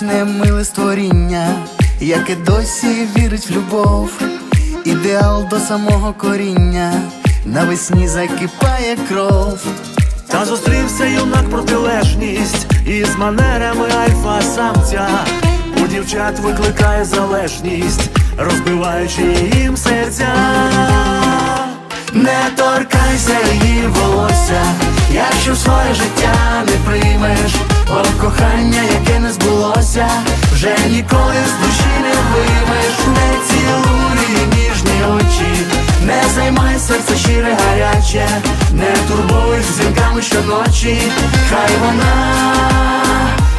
ніжне миле створіння, яке досі вірить в любов, ідеал до самого коріння, навесні закипає кров. Та зустрівся юнак протилежність із манерами альфа-самця. У дівчат викликає залежність, розбиваючи їм серця. Не торкайся її волосся, якщо своє життя не приймеш, бо кохання, яке збулося, вже ніколи з душі не вимеш, не цілуй ніжні очі, не займай серце щире гаряче, не турбуй дзвінками щоночі, хай вона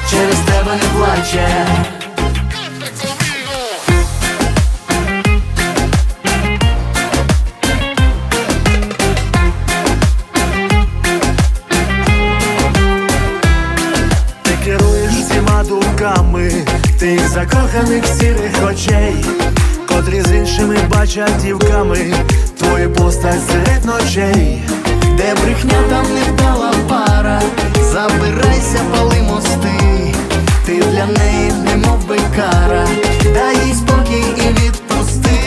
через тебе не плаче. Думками. Тих закоханих сірих очей, котрі з іншими бачать дівками. Твою постать серед ночей. Де брехня там не вдала пара, забирайся, пали мости, ти для неї немов би кара, дай їй спокій і відпусти,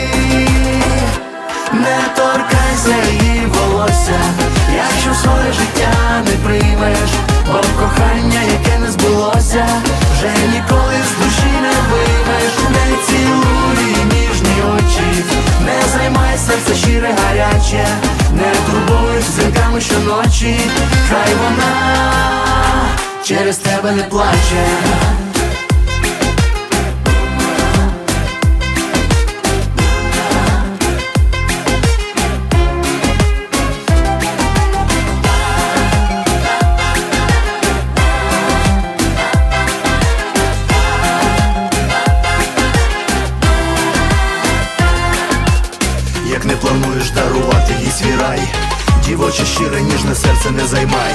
не торкайся її волосся, якщо своє життя не приймеш, бо кохання, щоночі, хай вона через тебе не плаче. Як не плануєш дарувати їй свій рай, дівоче щире ніжне серце не займай,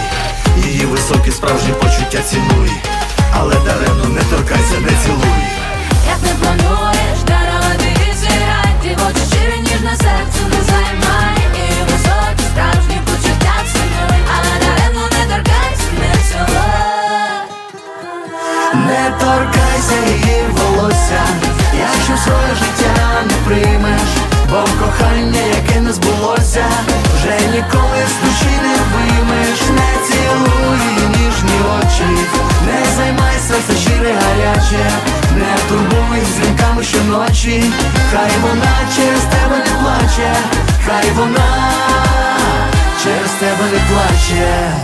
її високі справжні почуття цінуй, але даремно не торкайся, не цілуй. Як не плануєш очі, хай вона через тебе не плаче, хай вона через тебе не плаче.